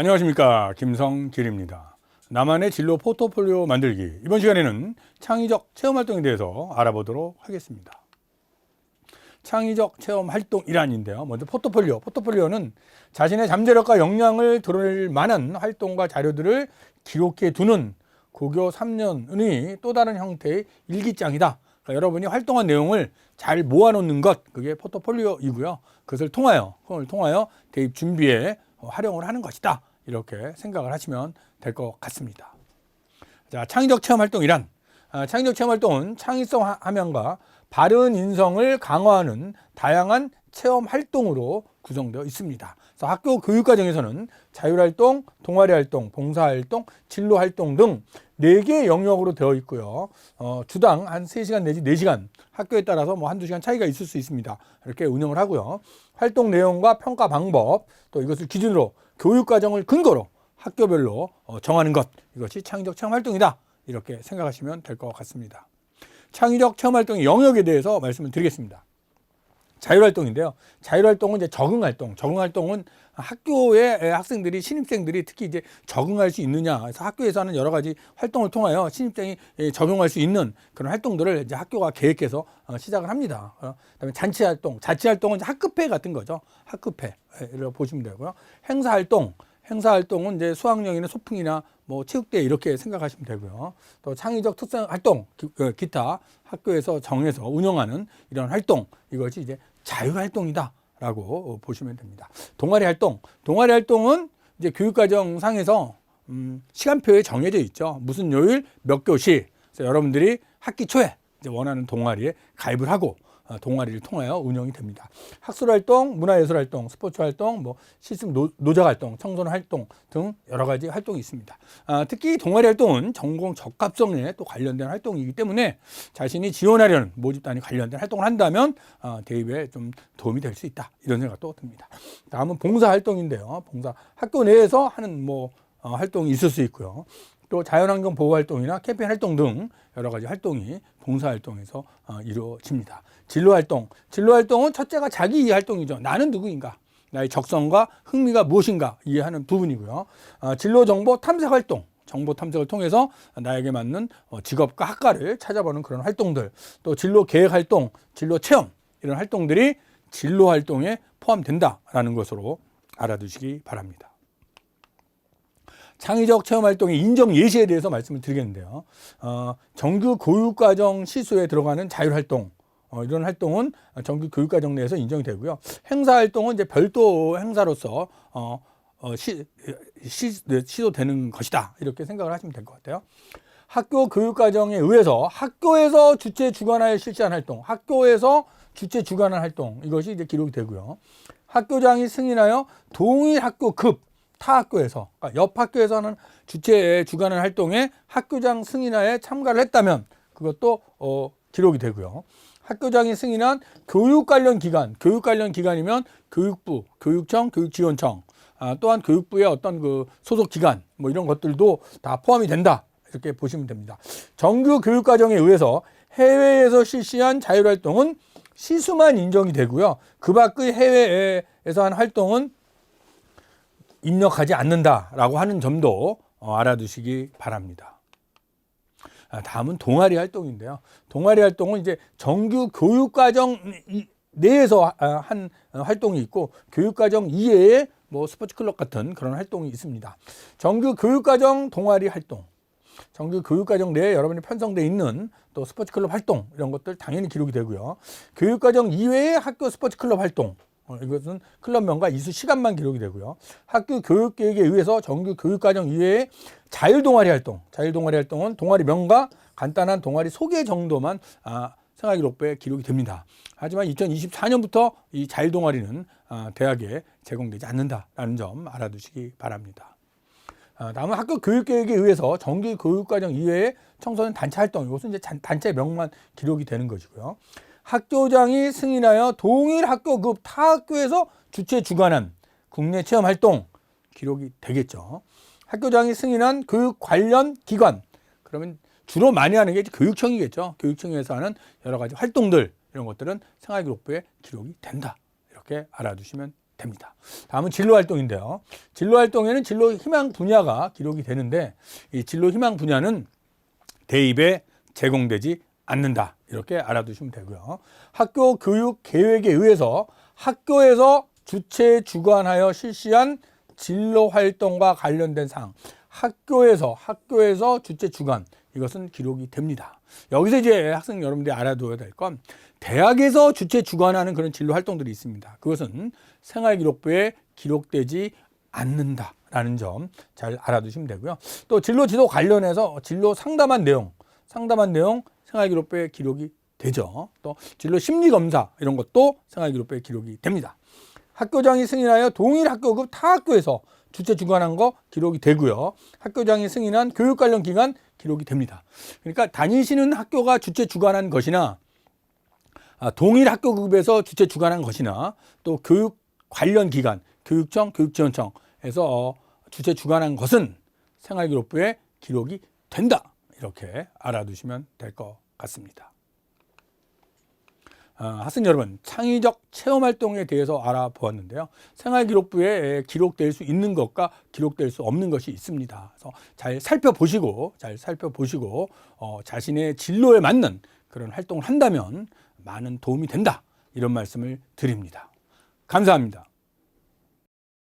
안녕하십니까 김성길입니다. 나만의 진로 포트폴리오 만들기 이번 시간에는 창의적 체험 활동에 대해서 알아보도록 하겠습니다. 창의적 체험 활동 일환인데요. 먼저 포트폴리오. 포트폴리오는 자신의 잠재력과 역량을 드러낼 만한 활동과 자료들을 기록해 두는 고교 3년의 또 다른 형태의 일기장이다. 그러니까 여러분이 활동한 내용을 잘 모아놓는 것, 그게 포트폴리오이고요. 그것을 통하여, 그걸 통하여 대입 준비에 활용을 하는 것이다. 이렇게 생각을 하시면 될 것 같습니다. 자, 창의적 체험 활동이란 아, 창의적 체험 활동은 창의성 하- 함양과 바른 인성을 강화하는 다양한 체험 활동으로 구성되어 있습니다. 그래서 학교 교육 과정에서는 자율 활동, 동아리 활동, 봉사 활동, 진로 활동 등네 개의 영역으로 되어 있고요. 어, 주당 한 세시간 내지 네시간 학교에 따라서 뭐 한두 시간 차이가 있을 수 있습니다. 이렇게 운영을 하고요. 활동 내용과 평가 방법 또 이것을 기준으로 교육 과정을 근거로 학교별로 어, 정하는 것 이것이 창의적 체험 활동이다. 이렇게 생각하시면 될 것 같습니다. 창의적 체험 활동의 영역에 대해서 말씀을 드리겠습니다. 자율활동인데요. 자율활동은 이제 적응활동. 적응활동은 학교의 학생들이 신입생들이 특히 이제 적응할 수 있느냐. 그래서 학교에서 하는 여러 가지 활동을 통하여 신입생이 예, 적용할 수 있는 그런 활동들을 이제 학교가 계획해서 어, 시작을 합니다. 어, 그다음에 잔치활동. 자치활동은 학급회 같은 거죠. 학급회를 보시면 되고요. 행사활동. 행사 활동은 이제 수학여행이나 소풍이나 뭐 체육대회 이렇게 생각하시면 되고요. 또 창의적 특성 활동, 기, 어, 기타 학교에서 정해서 운영하는 이런 활동 이것이 이제 자율활동이다라고 보시면 됩니다. 동아리 활동, 동아리 활동은 이제 교육과정 상에서 음, 시간표에 정해져 있죠. 무슨 요일 몇 교시. 여러분들이 학기 초에 이제 원하는 동아리에 가입을 하고 어, 동아리를 통하여 운영이 됩니다. 학술 활동, 문화예술 활동, 스포츠 활동, 뭐 시스템 노, 노자 활동, 청소년 활동 등 여러 가지 활동이 있습니다. 아, 특히 동아리 활동은 전공 적합성에 또 관련된 활동이기 때문에 자신이 지원하려는 모집단이 관련된 활동을 한다면 아, 대입에 좀 도움이 될 수 있다 이런 생각도 듭니다. 다음은 봉사 활동인데요. 봉사 학교 내에서 하는 뭐 어, 활동이 있을 수 있고요. 또 자연환경 보호 활동이나 캠페인 활동 등 여러 가지 활동이 봉사 활동에서 어, 이루어집니다. 진로 활동, 진로 활동은 첫째가 자기 이해 활동이죠. 나는 누구인가, 나의 적성과 흥미가 무엇인가 이해하는 부분이고요. 어, 진로 정보 탐색 활동. 정보 탐색을 통해서 나에게 맞는 어, 직업과 학과를 찾아보는 그런 활동들, 또 진로 계획 활동, 진로 체험 이런 활동들이 진로 활동에 포함된다라는 것으로 알아두시기 바랍니다. 창의적 체험 활동의 인정 예시에 대해서 말씀을 드리겠는데요. 어, 정규 교육과정 시수에 들어가는 자율 활동. 어, 이런 활동은 정규 교육과정 내에서 인정이 되고요. 행사 활동은 이제 별도 행사로서 어, 어, 시, 시, 네, 시도되는 것이다. 이렇게 생각을 하시면 될 것 같아요. 학교 교육과정에 의해서 학교에서 주체 주관하여 실시한 활동, 학교에서 주체 주관한 활동 이것이 이제 기록이 되고요. 학교장이 승인하여 동일 학교급 타 학교에서 그러니까 옆 학교에서는 주체 주관한 활동에 학교장 승인하에 참가를 했다면 그것도 어, 기록이 되고요. 학교장이 승인한 교육 관련 기관, 교육 관련 기관이면 교육부, 교육청, 교육지원청, 아, 또한 교육부의 어떤 그 소속 기관 뭐 이런 것들도 다 포함이 된다 이렇게 보시면 됩니다. 정규 교육 과정에 의해서 해외에서 실시한 자율 활동은 시수만 인정이 되고요. 그 밖의 해외에서 한 활동은 입력하지 않는다라고 하는 점도 어, 알아두시기 바랍니다. 아, 다음은 동아리 활동인데요. 동아리 활동은 이제 정규 교육과정 이- 내에서 아, 한 활동이 있고 교육과정 이외에 뭐 스포츠 클럽 같은 그런 활동이 있습니다. 정규 교육과정 동아리 활동, 정규 교육과정 내에 여러분이 편성돼 있는 또 스포츠 클럽 활동 이런 것들 당연히 기록이 되고요. 교육과정 이외의 학교 스포츠 클럽 활동 어, 이것은 클럽명과 이수 시간만 기록이 되고요. 학교 교육 계획에 의해서 정규 교육 과정 이외에 자율 동아리 활동, 자율 동아리 활동은 동아리 명과 간단한 동아리 소개 정도만 아, 생활기록부에 기록이 됩니다. 하지만 2024년부터 이 자율 동아리는 아, 대학에 제공되지 않는다라는 점 알아두시기 바랍니다. 아, 다음은 학교 교육 계획에 의해서 정규 교육 과정 이외에 청소년 단체 활동 이것은 이제 잔- 단체 명만 기록이 되는 것이고요. 학교장이 승인하여 동일 학교급 타 학교에서 주최 주관한 국내 체험 활동 기록이 되겠죠. 학교장이 승인한 교육 관련 기관 그러면 주로 많이 하는 게 교육청이겠죠. 교육청에서 하는 여러 가지 활동들 이런 것들은 생활기록부에 기록이 된다. 이렇게 알아두시면 됩니다. 다음은 진로 활동인데요. 진로 활동에는 진로 희망 분야가 기록이 되는데 이 진로 희망 분야는 대입에 제공되지 않는다. 이렇게 알아두시면 되고요. 학교 교육 계획에 의해서 학교에서 주체 주관하여 실시한 진로 활동과 관련된 사항. 학교에서 학교에서 주체 주관 이것은 기록이 됩니다. 여기서 이제 학생 여러분들이 알아둬야 될 건 대학에서 주체 주관하는 그런 진로 활동들이 있습니다. 그것은 생활기록부에 기록되지 않는다라는 점 잘 알아두시면 되고요. 또 진로 지도 관련해서 진로 상담한 내용, 상담한 내용 생활기록부에 기록이 되죠. 또 진로 심리 검사 이런 것도 생활기록부에 기록이 됩니다. 학교장이 승인하여 동일 학교급 타 학교에서 주체 주관한 거 기록이 되고요. 학교장이 승인한 교육 관련 기관 기록이 됩니다. 그러니까 다니시는 학교가 주체 주관한 것이나 아, 동일 학교급에서 주체 주관한 것이나 또 교육 관련 기관, 교육청, 교육지원청에서 어, 주체 주관한 것은 생활기록부에 기록이 된다. 이렇게 알아두시면 될 것 같습니다. 아, 학생 여러분, 창의적 체험 활동에 대해서 알아보았는데요. 생활기록부에 기록될 수 있는 것과 기록될 수 없는 것이 있습니다. 그래서 잘 살펴보시고, 잘 살펴보시고, 어, 자신의 진로에 맞는 그런 활동을 한다면 많은 도움이 된다. 이런 말씀을 드립니다. 감사합니다.